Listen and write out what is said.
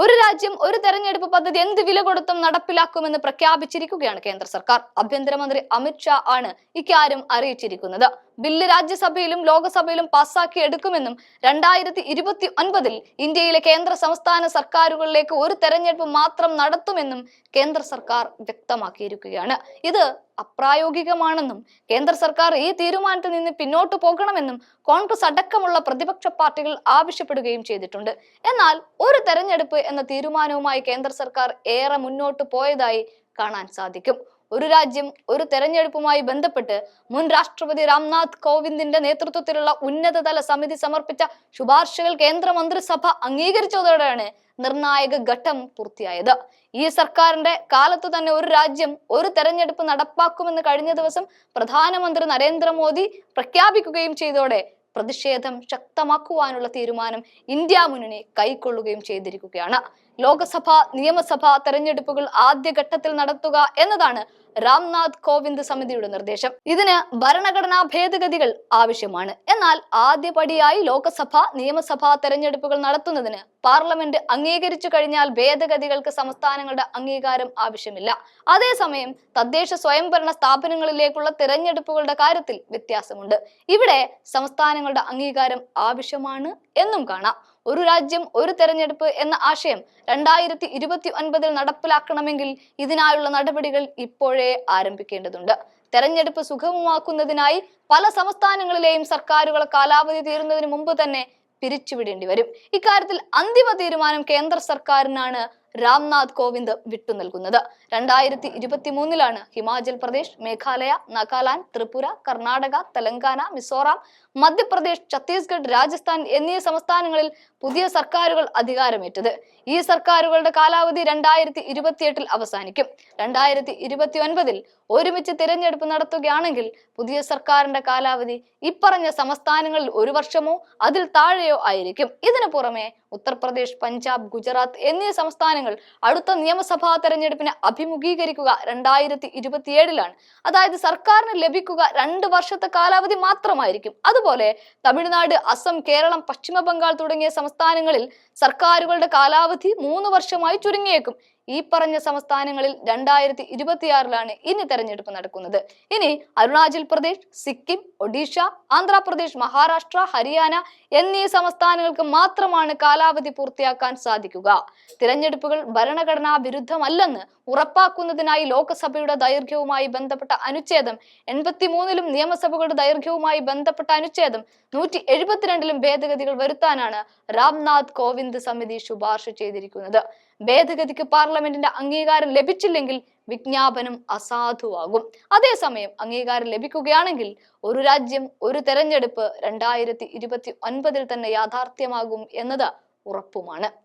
ഒരു രാജ്യം ഒരു തെരഞ്ഞെടുപ്പ് പദ്ധതി എന്ത് വില കൊടുത്തും നടപ്പിലാക്കുമെന്ന് പ്രഖ്യാപിച്ചിരിക്കുകയാണ് കേന്ദ്ര സർക്കാർ. ആഭ്യന്തരമന്ത്രി അമിത്ഷാ ആണ് ഇക്കാര്യം അറിയിച്ചിരിക്കുന്നത്. ബില്ല് രാജ്യസഭയിലും ലോകസഭയിലും പാസാക്കി എടുക്കുമെന്നും രണ്ടായിരത്തി ഇരുപത്തി ഒൻപതിൽ ഇന്ത്യയിലെ കേന്ദ്ര സംസ്ഥാന സർക്കാരുകളിലേക്ക് ഒരു തെരഞ്ഞെടുപ്പ് മാത്രം നടത്തുമെന്നും കേന്ദ്ര സർക്കാർ വ്യക്തമാക്കിയിരിക്കുകയാണ്. ഇത് അപ്രായോഗികമാണെന്നും കേന്ദ്ര സർക്കാർ ഈ തീരുമാനത്തിൽ നിന്ന് പിന്നോട്ട് പോകണമെന്നും കോൺഗ്രസ് അടക്കമുള്ള പ്രതിപക്ഷ പാർട്ടികൾ ആവശ്യപ്പെടുകയും ചെയ്തിട്ടുണ്ട്. എന്നാൽ ഒരു തെരഞ്ഞെടുപ്പ് എന്ന തീരുമാനവുമായി കേന്ദ്ര സർക്കാർ ഏറെ മുന്നോട്ട് പോയതായി കാണാൻ സാധിക്കും. ഒരു രാജ്യം ഒരു തെരഞ്ഞെടുപ്പുമായി ബന്ധപ്പെട്ട് മുൻ രാഷ്ട്രപതി രാംനാഥ് കോവിന്ദിന്റെ നേതൃത്വത്തിലുള്ള ഉന്നതതല സമിതി സമർപ്പിച്ച ശുപാർശകൾ കേന്ദ്ര മന്ത്രിസഭ അംഗീകരിച്ചതോടെയാണ് നിർണായക ഘട്ടം പൂർത്തിയായത്. ഈ സർക്കാരിന്റെ കാലത്തു തന്നെ ഒരു രാജ്യം ഒരു തെരഞ്ഞെടുപ്പ് നടപ്പാക്കുമെന്ന് കഴിഞ്ഞ ദിവസം പ്രധാനമന്ത്രി നരേന്ദ്രമോദി പ്രഖ്യാപിക്കുകയും ചെയ്തോടെ പ്രതിഷേധം ശക്തമാക്കുവാനുള്ള തീരുമാനം ഇന്ത്യ മുന്നണി കൈക്കൊള്ളുകയും ചെയ്തിരിക്കുകയാണ്. ലോക്സഭ നിയമസഭാ തെരഞ്ഞെടുപ്പുകൾ ആദ്യഘട്ടത്തിൽ നടത്തുക എന്നതാണ് രാംനാഥ് കോവിന്ദ് സമിതിയുടെ നിർദ്ദേശം. ഇതിന് ഭരണഘടനാ ഭേദഗതികൾ ആവശ്യമാണ്. എന്നാൽ ആദ്യപടിയായി ലോകസഭ നിയമസഭ തെരഞ്ഞെടുപ്പുകൾ നടത്തുന്നതിന് പാർലമെന്റ് അംഗീകരിച്ചു കഴിഞ്ഞാൽ ഭേദഗതികൾക്ക് സംസ്ഥാനങ്ങളുടെ അംഗീകാരം ആവശ്യമില്ല. അതേസമയം തദ്ദേശ സ്വയംഭരണ സ്ഥാപനങ്ങളിലേക്കുള്ള തിരഞ്ഞെടുപ്പുകളുടെ കാര്യത്തിൽ വ്യത്യാസമുണ്ട്. ഇവിടെ സംസ്ഥാനങ്ങളുടെ അംഗീകാരം ആവശ്യമാണ് എന്നും കാണാം. ഒരു രാജ്യം ഒരു തെരഞ്ഞെടുപ്പ് എന്ന ആശയം രണ്ടായിരത്തി ഇരുപത്തി ഒൻപതിൽ നടപ്പിലാക്കണമെങ്കിൽ ഇതിനായുള്ള നടപടികൾ ഇപ്പോഴേ ആരംഭിക്കേണ്ടതുണ്ട്. തെരഞ്ഞെടുപ്പ് സുഗമമാക്കുന്നതിനായി പല സംസ്ഥാനങ്ങളിലെയും സർക്കാരുകൾ കാലാവധി തീരുന്നതിന് മുമ്പ് തന്നെ പിരിച്ചുവിടേണ്ടി വരും. ഇക്കാര്യത്തിൽ അന്തിമ തീരുമാനം കേന്ദ്ര സർക്കാരിനാണ് രാംനാഥ് കോവിന്ദ് വിട്ടു നൽകുന്നത് രണ്ടായിരത്തി ഇരുപത്തി മൂന്നിലാണ് ഹിമാചൽ പ്രദേശ് മേഘാലയ നാഗാലാൻഡ് ത്രിപുര കർണാടക തെലങ്കാന മിസോറാം മധ്യപ്രദേശ് ഛത്തീസ്ഗഡ് രാജസ്ഥാൻ എന്നീ സംസ്ഥാനങ്ങളിൽ പുതിയ സർക്കാരുകൾ അധികാരമേറ്റത്. ഈ സർക്കാരുകളുടെ കാലാവധി രണ്ടായിരത്തി ഇരുപത്തിയെട്ടിൽ അവസാനിക്കും. രണ്ടായിരത്തി ഇരുപത്തി ഒൻപതിൽ ഒരുമിച്ച് തിരഞ്ഞെടുപ്പ് നടത്തുകയാണെങ്കിൽ പുതിയ സർക്കാരിന്റെ കാലാവധി ഇപ്പറഞ്ഞ സംസ്ഥാനങ്ങളിൽ ഒരു വർഷമോ അതിൽ താഴെയോ ആയിരിക്കും. ഇതിനു പുറമെ ഉത്തർപ്രദേശ് പഞ്ചാബ് ഗുജറാത്ത് എന്നീ സംസ്ഥാനങ്ങൾ അടുത്ത നിയമസഭാ തെരഞ്ഞെടുപ്പിനെ അഭിമുഖീകരിക്കുക രണ്ടായിരത്തി ഇരുപത്തിയേഴിലാണ് അതായത് സർക്കാരിന് ലഭിക്കുക രണ്ട് വർഷത്തെ കാലാവധി മാത്രമായിരിക്കും. അതുപോലെ തമിഴ്നാട് അസം കേരളം പശ്ചിമ ബംഗാൾ തുടങ്ങിയ സംസ്ഥാനങ്ങളിൽ സർക്കാരുകളുടെ കാലാവധി മൂന്ന് വർഷമായി ചുരുങ്ങിയേക്കും. ഈ പറഞ്ഞ സംസ്ഥാനങ്ങളിൽ രണ്ടായിരത്തി ഇരുപത്തിയാറിലാണ് ഇനി തെരഞ്ഞെടുപ്പ് നടക്കുന്നത്. ഇനി അരുണാചൽ പ്രദേശ് സിക്കിം ഒഡീഷ ആന്ധ്രാപ്രദേശ് മഹാരാഷ്ട്ര ഹരിയാന എന്നീ സംസ്ഥാനങ്ങൾക്ക് മാത്രമാണ് കാലാവധി പൂർത്തിയാക്കാൻ സാധിക്കുക. തിരഞ്ഞെടുപ്പുകൾ ഭരണഘടനാ വിരുദ്ധമല്ലെന്ന് ഉറപ്പാക്കുന്നതിനായി ലോക്സഭയുടെ ദൈർഘ്യവുമായി ബന്ധപ്പെട്ട അനുച്ഛേദം എൺപത്തിമൂന്നിലും നിയമസഭകളുടെ ദൈർഘ്യവുമായി ബന്ധപ്പെട്ട അനുച്ഛേദം നൂറ്റി എഴുപത്തിരണ്ടിലും ഭേദഗതികൾ വരുത്താനാണ് രാംനാഥ് കോവിന്ദ് സമിതി ശുപാർശ ചെയ്തിരിക്കുന്നത്. ഭേദഗതിക്ക് പാർലമെന്റിന്റെ അംഗീകാരം ലഭിച്ചില്ലെങ്കിൽ വിജ്ഞാപനം അസാധുവാകും. അതേസമയം അംഗീകാരം ലഭിക്കുകയാണെങ്കിൽ ഒരു രാജ്യം ഒരു തെരഞ്ഞെടുപ്പ് രണ്ടായിരത്തി ഇരുപത്തി ഒൻപതിൽ തന്നെ യാഥാർത്ഥ്യമാകും എന്നത് ഉറപ്പുമാണ്.